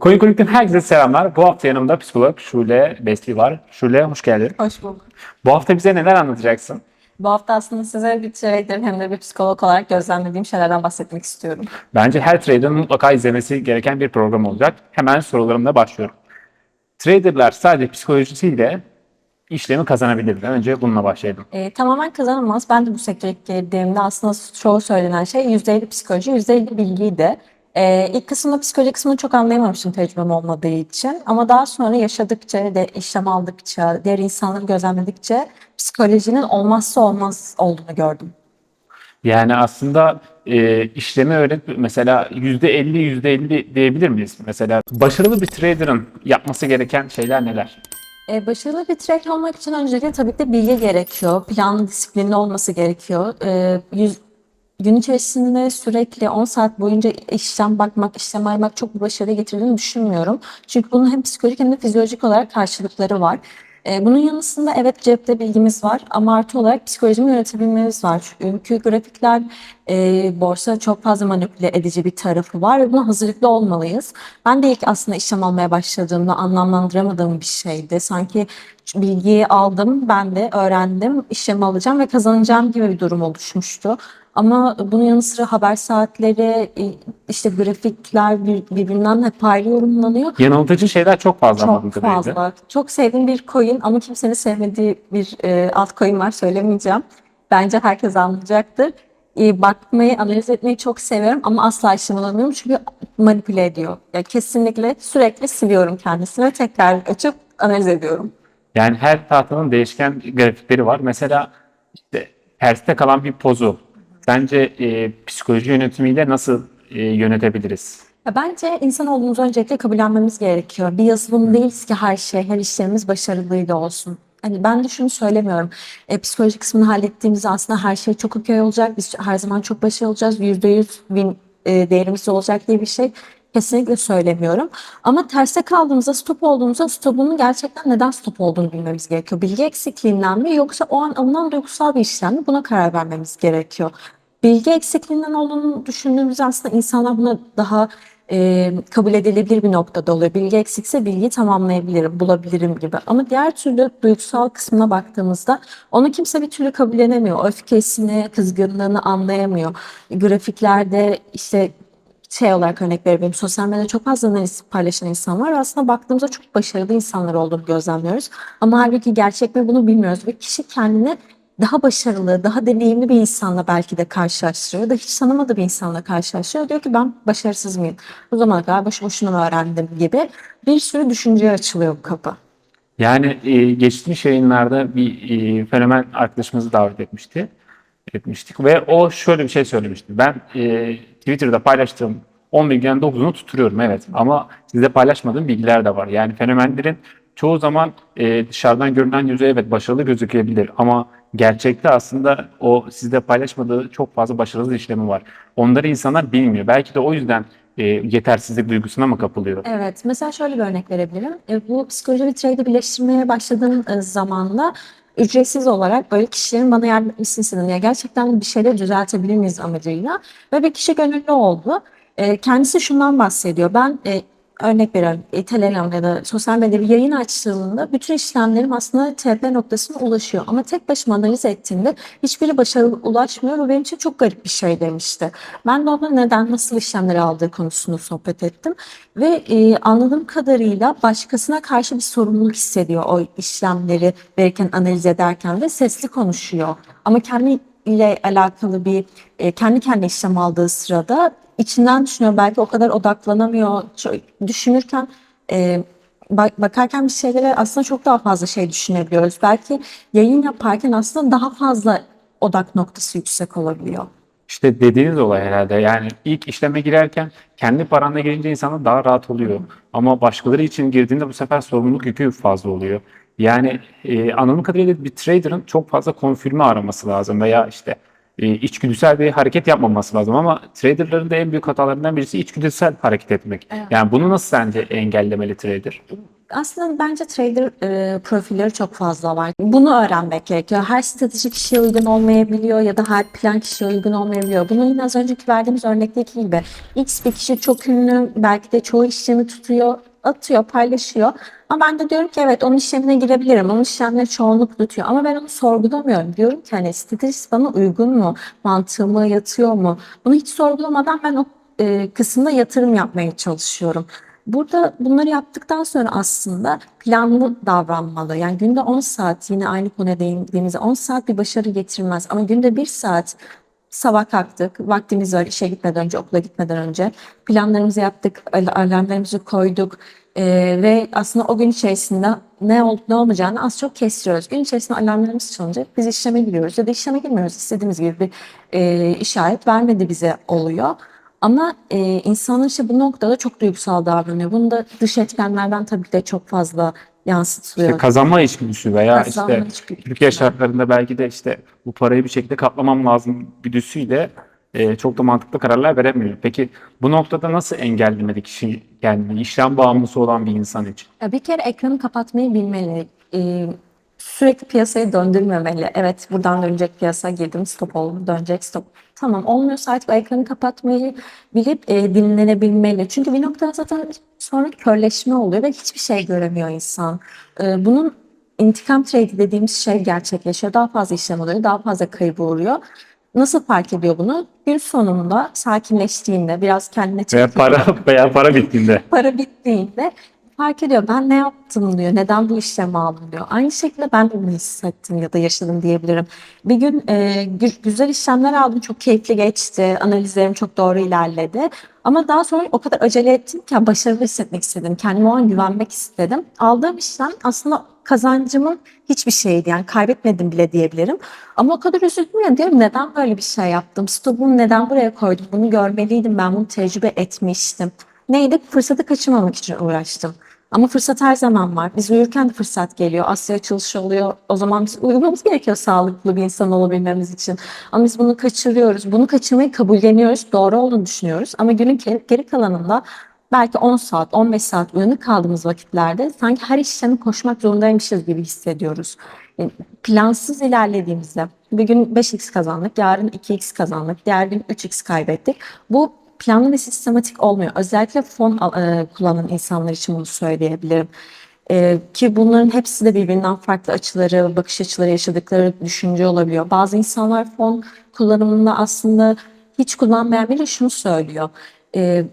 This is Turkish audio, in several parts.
Coin Kulüp'ten herkese selamlar. Bu hafta yanımda psikolog Şule Besli var. Şule hoş geldin. Hoş bulduk. Bu hafta bize neler anlatacaksın? Bu hafta aslında size bir trader hem de bir psikolog olarak gözlemlediğim şeylerden bahsetmek istiyorum. Bence her trader'ın mutlaka izlemesi gereken bir program olacak. Hemen sorularımla başlıyorum. Traderlar sadece psikolojisiyle işlemi kazanabilir mi? Önce bununla başlayalım. Ee, tamamen kazanılmaz. Ben de bu sektöre girdiğimde aslında çoğu söylenen şey %50 psikoloji, %50 bilgiydi. Ee, ilk kısımda psikoloji kısmını çok anlayamamıştım tecrübem olmadığı için. Ama daha sonra yaşadıkça, de işlem aldıkça, diğer insanları gözlemledikçe psikolojinin olmazsa olmaz olduğunu gördüm. Yani aslında e, işlemi öğret mesela %50 %50 diyebilir miyiz? Mesela başarılı bir trader'ın yapması gereken şeyler neler? Ee, başarılı bir trader olmak için öncelikle tabii ki de bilgi gerekiyor. Planlı, disiplinli olması gerekiyor. Ee, yüz, gün içerisinde sürekli 10 saat boyunca işlem bakmak, işlem ayırmak çok bir başarı getirdiğini düşünmüyorum. Çünkü bunun hem psikolojik hem de fizyolojik olarak karşılıkları var. Ee, bunun yanısında evet cepte bilgimiz var ama artı olarak psikolojimi yönetebilmemiz var. Çünkü grafikler, e, borsa çok fazla manipüle edici bir tarafı var ve buna hazırlıklı olmalıyız. Ben de ilk aslında işlem almaya başladığımda anlamlandıramadığım bir şeydi. Sanki bilgiyi aldım, ben de öğrendim, işlemi alacağım ve kazanacağım gibi bir durum oluşmuştu. Ama bunun yanı sıra haber saatleri, e, işte grafikler bir- birbirinden hep ayrı yorumlanıyor. Yanıltıcı şeyler çok fazla Çok fazla. Çok sevdiğim bir coin ama kimsenin sevmediği bir e, altcoin var söylemeyeceğim. Bence herkes anlayacaktır. E, bakmayı, analiz etmeyi çok seviyorum ama asla işlem alamıyorum çünkü manipüle ediyor. Ya kesinlikle sürekli siliyorum kendisini ve tekrar açıp analiz ediyorum. Yani her tahtanın değişken grafikleri var. Mesela işte terste kalan bir pozu sence e, psikoloji yönetimiyle nasıl e, yönetebiliriz? Ya bence insan olduğumuzu öncelikle kabullenmemiz gerekiyor. Bir yazılım değiliz ki her şey, her işlerimiz başarılıyla olsun. Hani ben de şunu söylemiyorum. E, psikoloji kısmını hallettiğimizde aslında her şey çok okey olacak. Biz her zaman çok başarılı olacağız. Yüzde yüz win e, değerimiz olacak diye bir şey kesinlikle söylemiyorum. Ama terste kaldığımızda, stop olduğumuzda stopunun gerçekten neden stop olduğunu bilmemiz gerekiyor. Bilgi eksikliğinden mi yoksa o an alınan duygusal bir işlem mi buna karar vermemiz gerekiyor. Bilgi eksikliğinden olduğunu düşündüğümüzde aslında insanlar buna daha e, kabul edilebilir bir noktada oluyor. Bilgi eksikse bilgiyi tamamlayabilirim, bulabilirim gibi. Ama diğer türlü duygusal kısmına baktığımızda onu kimse bir türlü kabullenemiyor. Öfkesini, kızgınlığını anlayamıyor. Grafiklerde işte şey olarak örnek verebilirim. Sosyal medyada çok fazla analiz paylaşan insan var. Aslında baktığımızda çok başarılı insanlar olduğunu gözlemliyoruz. Ama halbuki gerçek mi bunu bilmiyoruz. Ve kişi kendini daha başarılı, daha deneyimli bir insanla belki de karşılaştırıyor. Da hiç tanımadığı bir insanla karşılaştırıyor. Diyor ki ben başarısız mıyım? O zamana kadar boşu boşuna mı öğrendim gibi bir sürü düşünceye açılıyor bu kapı. Yani e, geçmiş yayınlarda bir e, fenomen arkadaşımızı davet etmişti. Etmiştik ve o şöyle bir şey söylemişti. Ben e, Twitter'da paylaştığım 10 bilgiden 9'unu tuturuyorum evet ama sizde paylaşmadığım bilgiler de var. Yani fenomenlerin çoğu zaman e, dışarıdan görünen yüzü evet başarılı gözükebilir ama gerçekte aslında o sizde paylaşmadığı çok fazla başarısız işlemi var. Onları insanlar bilmiyor. Belki de o yüzden e, yetersizlik duygusuna mı kapılıyor? Evet, mesela şöyle bir örnek verebilirim. E, bu psikoloji ve trade'i birleştirmeye başladığım e, zamanda ücretsiz olarak böyle kişilerin bana yardım etmesini istedim. Gerçekten bir şeyleri düzeltebilir miyiz amacıyla. Ve bir kişi gönüllü oldu. Kendisi şundan bahsediyor. Ben örnek veriyorum e, Telegram ya da sosyal medyada bir yayın açtığımda bütün işlemlerim aslında TP noktasına ulaşıyor. Ama tek başıma analiz ettiğimde hiçbiri başarılı ulaşmıyor ve benim için çok garip bir şey demişti. Ben de ona neden, nasıl işlemleri aldığı konusunu sohbet ettim. Ve e, anladığım kadarıyla başkasına karşı bir sorumluluk hissediyor o işlemleri verirken, analiz ederken ve sesli konuşuyor. Ama kendi ile alakalı bir e, kendi kendine işlem aldığı sırada içinden düşünüyor. Belki o kadar odaklanamıyor. Düşünürken e, bak- bakarken bir şeylere aslında çok daha fazla şey düşünebiliyoruz. Belki yayın yaparken aslında daha fazla odak noktası yüksek olabiliyor. İşte dediğiniz olay herhalde. Yani ilk işleme girerken kendi paranla girince insanlar daha rahat oluyor. Ama başkaları için girdiğinde bu sefer sorumluluk yükü fazla oluyor. Yani e, anladığım kadarıyla bir trader'ın çok fazla konfirme araması lazım veya işte e, içgüdüsel bir hareket yapmaması lazım ama traderların da en büyük hatalarından birisi içgüdüsel hareket etmek. Evet. Yani bunu nasıl sence engellemeli trader? Aslında bence trader e, profilleri çok fazla var. Bunu öğrenmek gerekiyor. Her strateji kişiye uygun olmayabiliyor ya da her plan kişiye uygun olmayabiliyor. Bunun yine az önceki verdiğimiz örnekteki gibi X bir kişi çok ünlü, belki de çoğu işlemi tutuyor, atıyor, paylaşıyor. Ama ben de diyorum ki evet onun işlemine girebilirim. Onun işlemleri çoğunluk tutuyor. Ama ben onu sorgulamıyorum. Diyorum ki hani stratejisi bana uygun mu? Mantığıma yatıyor mu? Bunu hiç sorgulamadan ben o e, kısımda yatırım yapmaya çalışıyorum. Burada bunları yaptıktan sonra aslında planlı davranmalı. Yani günde 10 saat yine aynı konuya değindiğimizde 10 saat bir başarı getirmez. Ama günde 1 saat sabah kalktık, vaktimiz var işe gitmeden önce, okula gitmeden önce planlarımızı yaptık, al- alarmlarımızı koyduk Ee, ve aslında o gün içerisinde ne olup ne olmayacağını az çok kestiriyoruz. Gün içerisinde alarmlarımız çalınca biz işleme giriyoruz ya da işleme girmiyoruz. İstediğimiz gibi bir e, işaret vermedi bize oluyor. Ama e, insanlar işte bu noktada çok duygusal davranıyor. Bunu da dış etkenlerden tabii ki de çok fazla yansıtılıyor. İşte kazanma içgüdüsü veya Kazanma işte içgüdüsü. Türkiye şartlarında belki de işte bu parayı bir şekilde katlamam lazım güdüsüyle e, çok da mantıklı kararlar veremiyor. Peki bu noktada nasıl engellemeli kişi kendini işlem bağımlısı olan bir insan için? Ya bir kere ekranı kapatmayı bilmeli. Ee, sürekli piyasayı döndürmemeli. Evet buradan dönecek piyasa girdim stop oldu dönecek stop. Tamam olmuyorsa artık ekranı kapatmayı bilip e, dinlenebilmeli. Çünkü bir noktada zaten sonra körleşme oluyor ve hiçbir şey göremiyor insan. Ee, bunun intikam trade dediğimiz şey gerçekleşiyor. Daha fazla işlem oluyor, daha fazla kaybı uğruyor. Nasıl fark ediyor bunu? Gün sonunda sakinleştiğinde, biraz kendine Veya çekip para veya para bittiğinde. para bittiğinde fark ediyor ben ne yaptım diyor. Neden bu işlemi aldım diyor. Aynı şekilde ben de bunu hissettim ya da yaşadım diyebilirim. Bir gün e, gü- güzel işlemler aldım. Çok keyifli geçti. Analizlerim çok doğru ilerledi. Ama daha sonra o kadar acele ettim ki başarılı hissetmek istedim. Kendime o an güvenmek istedim. Aldığım işlem aslında kazancımın hiçbir şeydi. Yani kaybetmedim bile diyebilirim. Ama o kadar üzüldüm ya diyorum neden böyle bir şey yaptım? Stopumu neden buraya koydum? Bunu görmeliydim. Ben bunu tecrübe etmiştim. Neydi? Fırsatı kaçırmamak için uğraştım. Ama fırsat her zaman var. Biz uyurken de fırsat geliyor. Asya açılışı oluyor. O zaman biz uyumamız gerekiyor sağlıklı bir insan olabilmemiz için. Ama biz bunu kaçırıyoruz. Bunu kaçırmayı kabulleniyoruz. Doğru olduğunu düşünüyoruz. Ama günün geri kalanında belki 10 saat, 15 saat uyanık kaldığımız vakitlerde sanki her işlemi koşmak zorundaymışız gibi hissediyoruz. Yani plansız ilerlediğimizde bir gün 5x kazandık, yarın 2x kazandık, diğer gün 3x kaybettik. Bu planlı ve sistematik olmuyor. Özellikle fon e, kullanan insanlar için bunu söyleyebilirim. E, ki bunların hepsi de birbirinden farklı açıları, bakış açıları, yaşadıkları düşünce olabiliyor. Bazı insanlar fon kullanımında aslında hiç kullanmayan biri şunu söylüyor. E,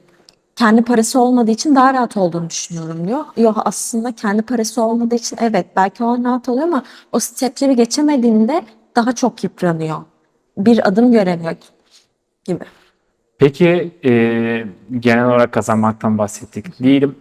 kendi parası olmadığı için daha rahat olduğunu düşünüyorum diyor. Yok aslında kendi parası olmadığı için evet belki o rahat oluyor ama o stepleri geçemediğinde daha çok yıpranıyor. Bir adım göremiyor gibi. Peki e, genel olarak kazanmaktan bahsettik. Diyelim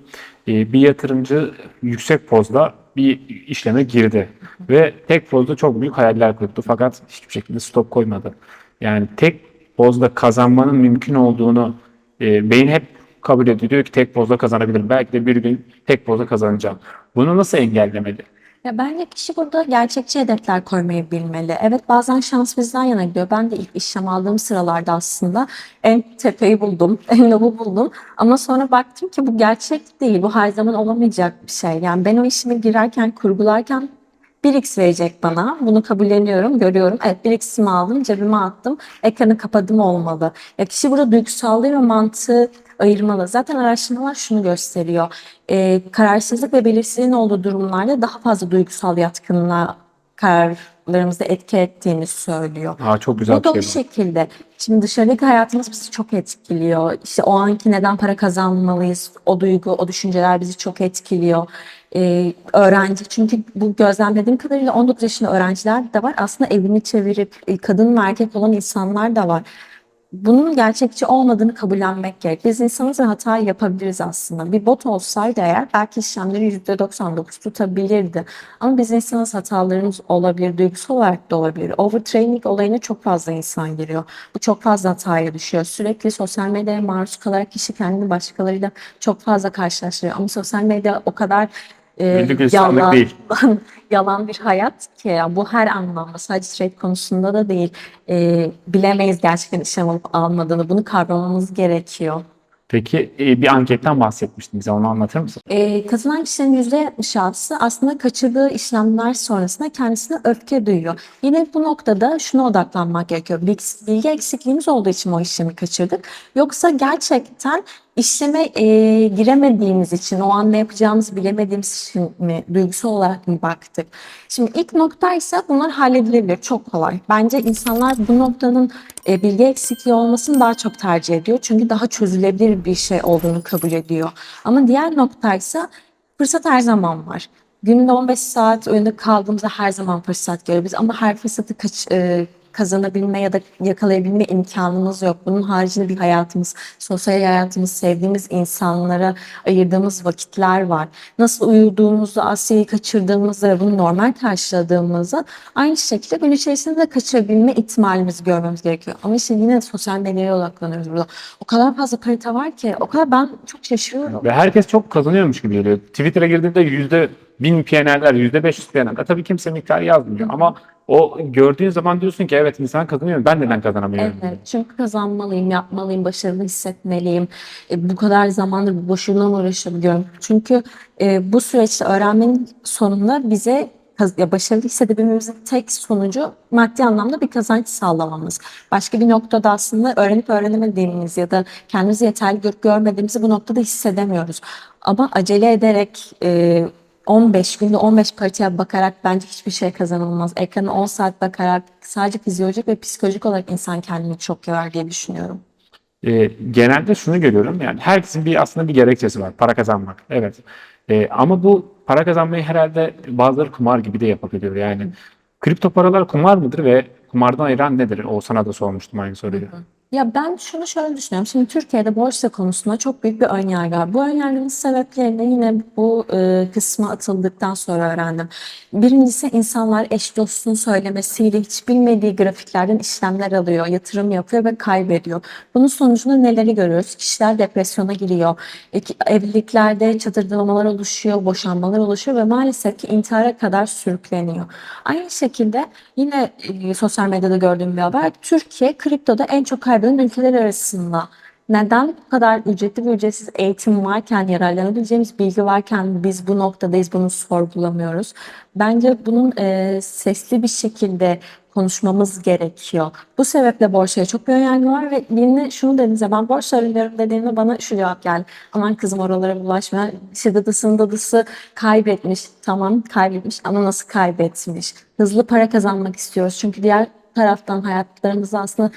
e, bir yatırımcı yüksek pozda bir işleme girdi ve tek pozda çok büyük hayaller kurdu fakat hiçbir şekilde stop koymadı. Yani tek pozda kazanmanın mümkün olduğunu e, beyin hep kabul ediyor. Diyor ki tek pozda kazanabilirim. Belki de bir gün tek pozda kazanacağım. Bunu nasıl engellemeli? Ya bence kişi burada gerçekçi hedefler koymayı bilmeli. Evet bazen şans bizden yana gidiyor. Ben de ilk işlem aldığım sıralarda aslında en tepeyi buldum, en lobu buldum. Ama sonra baktım ki bu gerçek değil. Bu her zaman olamayacak bir şey. Yani ben o işime girerken, kurgularken 1x verecek bana. Bunu kabulleniyorum, görüyorum. Evet 1x'imi aldım, cebime attım. Ekranı kapadım olmalı. Ya kişi burada duygusallığı ve mantığı ayırmalı. Zaten araştırmalar şunu gösteriyor. Ee, kararsızlık ve belirsizliğin olduğu durumlarda daha fazla duygusal yatkınlığa kararlarımızda etki ettiğini söylüyor. Aa, çok güzel Bu da bir şey. bu. şekilde. Şimdi dışarıdaki hayatımız bizi çok etkiliyor. İşte o anki neden para kazanmalıyız? O duygu, o düşünceler bizi çok etkiliyor. Ee, öğrenci çünkü bu gözlemlediğim kadarıyla 19 yaşında öğrenciler de var. Aslında evini çevirip e, kadın ve erkek olan insanlar da var. Bunun gerçekçi olmadığını kabullenmek gerek. Biz insanız ve hata yapabiliriz aslında. Bir bot olsaydı eğer belki işlemleri %99 tutabilirdi. Ama biz insanız hatalarımız olabilir, duygusal olarak da olabilir. Overtraining olayına çok fazla insan giriyor. Bu çok fazla hataya düşüyor. Sürekli sosyal medyaya maruz kalarak kişi kendini başkalarıyla çok fazla karşılaştırıyor. Ama sosyal medya o kadar e, Günlük insanlık yalan, değil. yalan bir hayat ki ya bu her anlamda sadece trade konusunda da değil. E, bilemeyiz gerçekten işlem alıp almadığını. Bunu kavramamız gerekiyor. Peki e, bir anketten bahsetmiştin bize onu anlatır mısın? E, kazanan kişilerin %76'sı aslında kaçırdığı işlemler sonrasında kendisine öfke duyuyor. Yine bu noktada şuna odaklanmak gerekiyor. Bilgi, bilgi eksikliğimiz olduğu için o işlemi kaçırdık. Yoksa gerçekten işleme e, giremediğimiz için, o an ne yapacağımızı bilemediğimiz için mi, duygusal olarak mı baktık? Şimdi ilk nokta ise bunlar halledilebilir, çok kolay. Bence insanlar bu noktanın e, bilgi eksikliği olmasını daha çok tercih ediyor. Çünkü daha çözülebilir bir şey olduğunu kabul ediyor. Ama diğer nokta ise fırsat her zaman var. Günde 15 saat önünde kaldığımızda her zaman fırsat görüyoruz. Ama her fırsatı kaç, e, kazanabilme ya da yakalayabilme imkanımız yok. Bunun haricinde bir hayatımız, sosyal hayatımız, sevdiğimiz insanlara ayırdığımız vakitler var. Nasıl uyuduğumuzu, Asya'yı kaçırdığımızda ve bunu normal karşıladığımızda aynı şekilde gün içerisinde de kaçırabilme ihtimalimizi görmemiz gerekiyor. Ama işte yine sosyal medyaya odaklanıyoruz burada. O kadar fazla kalite var ki, o kadar ben çok şaşırıyorum. Ve herkes çok kazanıyormuş gibi geliyor. Twitter'a girdiğinde yüzde bin PNL'ler, yüzde 500 PNL'ler. Tabii kimse miktarı yazmıyor ama o gördüğün zaman diyorsun ki evet insan kazanıyor. Ben neden kazanamıyorum? Evet, çünkü kazanmalıyım, yapmalıyım, başarılı hissetmeliyim. E, bu kadar zamandır bu boşluğuna mı uğraşabiliyorum? Çünkü e, bu süreçte öğrenmenin sonunda bize ya başarılı hissedebilmemizin tek sonucu maddi anlamda bir kazanç sağlamamız. Başka bir noktada aslında öğrenip öğrenemediğimiz ya da kendimizi yeterli görmediğimizi bu noktada hissedemiyoruz. Ama acele ederek e, 15 günde 15 parçaya bakarak bence hiçbir şey kazanılmaz. Ekrana 10 saat bakarak sadece fizyolojik ve psikolojik olarak insan kendini çok yorar diye düşünüyorum. E, genelde şunu görüyorum yani herkesin bir aslında bir gerekçesi var para kazanmak evet E, ama bu para kazanmayı herhalde bazıları kumar gibi de yapabiliyor yani kripto paralar kumar mıdır ve kumardan ayıran nedir? O sana da sormuştum aynı soruyu. Ya ben şunu şöyle düşünüyorum. Şimdi Türkiye'de borsa konusunda çok büyük bir önyargı var. Bu önyargının sebeplerini yine bu e, kısma atıldıktan sonra öğrendim. Birincisi insanlar eş dostun söylemesiyle hiç bilmediği grafiklerden işlemler alıyor, yatırım yapıyor ve kaybediyor. Bunun sonucunda neleri görüyoruz? Kişiler depresyona giriyor. E, Evliliklerde çadırlamalar oluşuyor, boşanmalar oluşuyor ve maalesef ki intihara kadar sürükleniyor. Aynı şekilde yine e, sosyal medyada gördüğüm bir haber. Türkiye kriptoda en çok kaybeden ülkeler arasında. Neden bu kadar ücretli ve ücretsiz eğitim varken, yararlanabileceğimiz bilgi varken biz bu noktadayız, bunu sorgulamıyoruz. Bence bunun e, sesli bir şekilde konuşmamız gerekiyor. Bu sebeple borsaya çok bir önyargı var ve birine şunu dediğinizde ben borsa arıyorum dediğimde bana şu cevap geldi. Aman kızım oralara bulaşma. İşte dadısının dadısı kaybetmiş. Tamam kaybetmiş ama nasıl kaybetmiş? Hızlı para kazanmak istiyoruz. Çünkü diğer taraftan hayatlarımızda aslında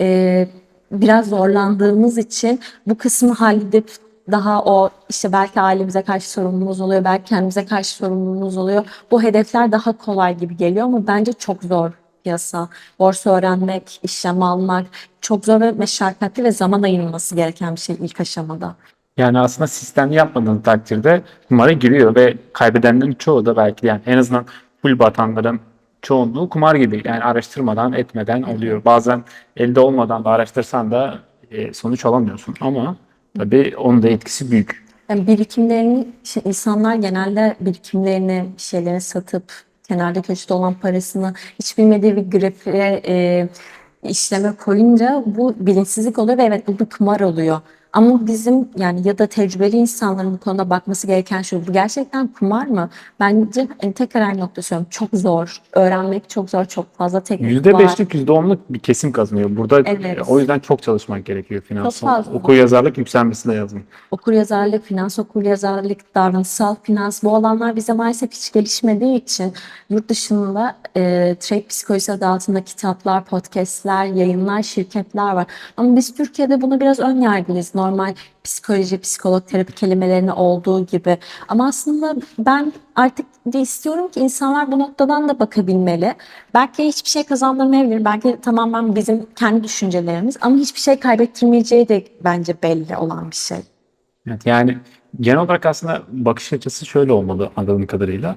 e, biraz zorlandığımız için bu kısmı halledip daha o işte belki ailemize karşı sorumluluğumuz oluyor, belki kendimize karşı sorumluluğumuz oluyor. Bu hedefler daha kolay gibi geliyor ama bence çok zor piyasa. Borsa öğrenmek, işlem almak çok zor ve meşakkatli ve zaman ayırılması gereken bir şey ilk aşamada. Yani aslında sistemli yapmadığın takdirde kumara giriyor ve kaybedenlerin çoğu da belki yani en azından full batanların çoğunluğu kumar gibi yani araştırmadan etmeden oluyor. Bazen elde olmadan da araştırsan da e, sonuç alamıyorsun ama tabii onun da etkisi büyük. Yani birikimlerini, şimdi insanlar genelde birikimlerini, bir şeyleri satıp kenarda köşede olan parasını hiç bilmediği bir grafiğe e, işleme koyunca bu bilinçsizlik oluyor ve evet bu bir kumar oluyor. Ama bizim yani ya da tecrübeli insanların bu konuda bakması gereken şu, bu gerçekten kumar mı? Bence hani tekrar aynı nokta söylüyorum. Çok zor. Öğrenmek çok zor. Çok fazla teknik var. %5'lik %10'luk bir kesim kazanıyor. Burada Evet. e, o yüzden çok çalışmak gerekiyor finansal. Okur yazarlık yükselmesi lazım. okuryazarlık, finans okuryazarlık, davranışsal finans bu alanlar bize maalesef hiç gelişmediği için yurt dışında e, trade psikolojisi adı altında kitaplar, podcastler, yayınlar, şirketler var. Ama biz Türkiye'de buna biraz ön yargılıyız. Normal psikoloji, psikolog, terapi kelimelerine olduğu gibi. Ama aslında ben artık de istiyorum ki insanlar bu noktadan da bakabilmeli. Belki hiçbir şey kazandırmayabilir. Belki tamamen bizim kendi düşüncelerimiz ama hiçbir şey kaybettirmeyeceği de bence belli olan bir şey. Evet, yani genel olarak aslında bakış açısı şöyle olmalı anladığım kadarıyla.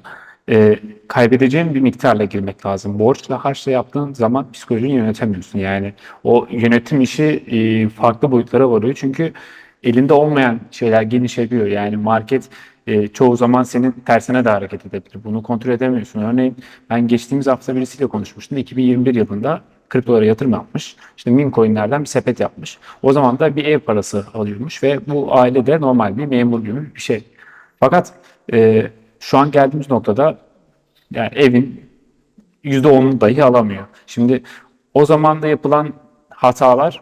Ee, kaybedeceğin bir miktarla girmek lazım. Borçla harçla yaptığın zaman psikolojini yönetemiyorsun. Yani o yönetim işi e, farklı boyutlara varıyor. Çünkü elinde olmayan şeyler genişliyor. Yani market e, çoğu zaman senin tersine de hareket edebilir. Bunu kontrol edemiyorsun. Örneğin ben geçtiğimiz hafta birisiyle konuşmuştum. 2021 yılında kriptolara yatırım yapmış. İşte min coinlerden bir sepet yapmış. O zaman da bir ev parası alıyormuş ve bu aile de normal bir memur gibi bir şey. Fakat e, şu an geldiğimiz noktada yani evin %10'unu dahi alamıyor. Şimdi o zaman da yapılan hatalar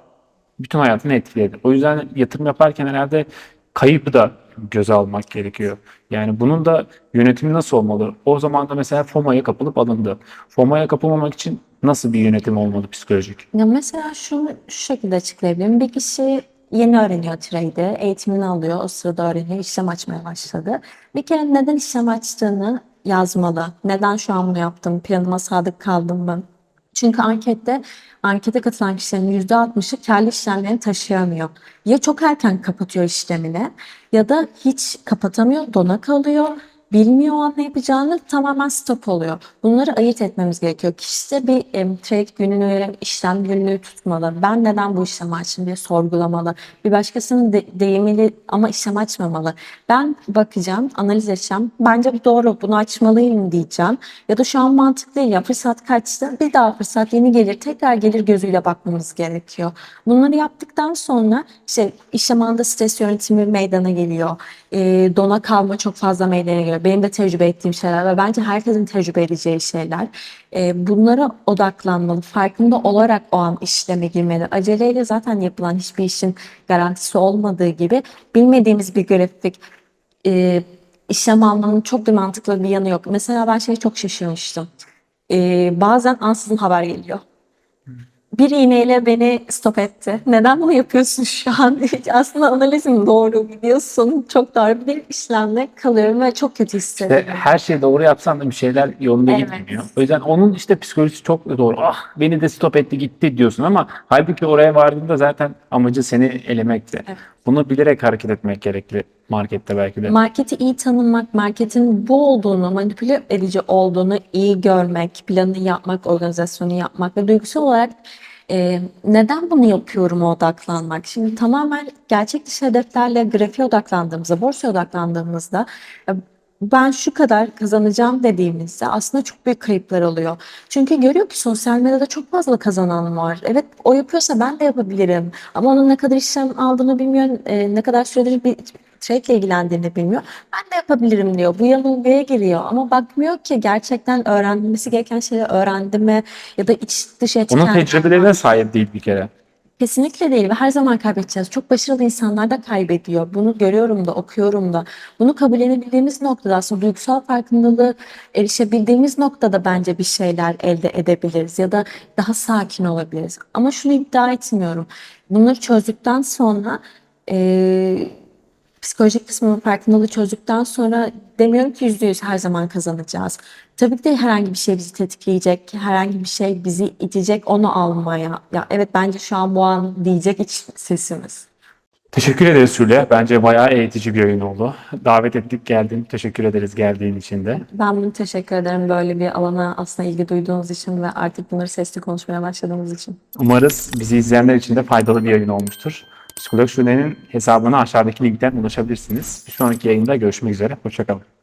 bütün hayatını etkiledi. O yüzden yatırım yaparken herhalde kaybı da göze almak gerekiyor. Yani bunun da yönetimi nasıl olmalı? O zaman da mesela FOMO'ya kapılıp alındı. FOMO'ya kapılmamak için nasıl bir yönetim olmalı psikolojik? Ya mesela şunu şu şekilde açıklayabilirim. Bir kişi yeni öğreniyor trade'i, eğitimini alıyor, o sırada öğreniyor, işlem açmaya başladı. Bir kere neden işlem açtığını yazmalı. Neden şu an bunu yaptım, planıma sadık kaldım mı? Çünkü ankette, ankete katılan kişilerin %60'ı karlı işlemlerini taşıyamıyor. Ya çok erken kapatıyor işlemini ya da hiç kapatamıyor, dona kalıyor. Bilmiyor o an ne yapacağını tamamen stop oluyor. Bunları ayırt etmemiz gerekiyor. Kişi de bir em, trade gününü işlem günlüğü tutmalı. Ben neden bu işlemi açtım diye sorgulamalı. Bir başkasının de, deyimiyle ama işlem açmamalı. Ben bakacağım, analiz edeceğim. Bence bu doğru, bunu açmalıyım diyeceğim. Ya da şu an mantıklı değil ya fırsat kaçtı. Bir daha fırsat yeni gelir, tekrar gelir gözüyle bakmamız gerekiyor. Bunları yaptıktan sonra işte işlem anında stres yönetimi meydana geliyor. E, dona kalma çok fazla meydana geliyor. Benim de tecrübe ettiğim şeyler ve bence herkesin tecrübe edeceği şeyler. E, bunlara odaklanmalı. Farkında olarak o an işleme girmeli. Aceleyle zaten yapılan hiçbir işin garantisi olmadığı gibi bilmediğimiz bir grafik e, işlem almanın çok bir mantıklı bir yanı yok. Mesela ben şeye çok şaşırmıştım. E, bazen ansızın haber geliyor. Bir iğneyle beni stop etti. Neden bunu yapıyorsun şu an? Aslında analizim doğru biliyorsun. Çok doğru bir işlemle kalıyorum ve çok kötü İşte hissediyorum. her şeyi doğru yapsan da bir şeyler yolunda Evet. gitmiyor. O yüzden onun işte psikolojisi çok doğru. Ah beni de stop etti gitti diyorsun ama halbuki oraya vardığında zaten amacı seni elemekti. Evet. Bunu bilerek hareket etmek gerekli markette belki de. Marketi iyi tanımak, marketin bu olduğunu, manipüle edici olduğunu iyi görmek, planını yapmak, organizasyonu yapmak ve duygusal olarak e, neden bunu yapıyorum'a odaklanmak. Şimdi tamamen gerçek dışı hedeflerle grafiğe odaklandığımızda, borsaya odaklandığımızda ben şu kadar kazanacağım dediğimizde aslında çok büyük kayıplar oluyor. Çünkü görüyor ki sosyal medyada çok fazla kazanan var. Evet o yapıyorsa ben de yapabilirim. Ama onun ne kadar işlem aldığını bilmiyor, e, ne kadar süredir bir trade ile ilgilendiğini bilmiyor. Ben de yapabilirim diyor. Bu yanılgıya giriyor ama bakmıyor ki gerçekten öğrenmesi gereken şeyleri öğrendi mi ya da iç dış etkenler Onun tecrübelerine sahip değil bir kere. Kesinlikle değil ve her zaman kaybedeceğiz. Çok başarılı insanlar da kaybediyor. Bunu görüyorum da, okuyorum da. Bunu kabullenebildiğimiz noktada aslında duygusal farkındalığı erişebildiğimiz noktada bence bir şeyler elde edebiliriz ya da daha sakin olabiliriz. Ama şunu iddia etmiyorum. Bunları çözdükten sonra eee psikolojik kısmının farkındalığı çözdükten sonra demiyorum ki yüzde yüz her zaman kazanacağız. Tabii ki de herhangi bir şey bizi tetikleyecek, herhangi bir şey bizi itecek onu almaya. Ya evet bence şu an bu an diyecek iç sesimiz. Teşekkür ederiz Süleyha. Bence bayağı eğitici bir yayın oldu. Davet ettik geldin. Teşekkür ederiz geldiğin için de. Ben bunu teşekkür ederim böyle bir alana aslında ilgi duyduğunuz için ve artık bunları sesli konuşmaya başladığımız için. Umarız bizi izleyenler için de faydalı bir yayın olmuştur. Psikolog Şule'nin hesabına aşağıdaki linkten ulaşabilirsiniz. Bir sonraki yayında görüşmek üzere. Hoşçakalın.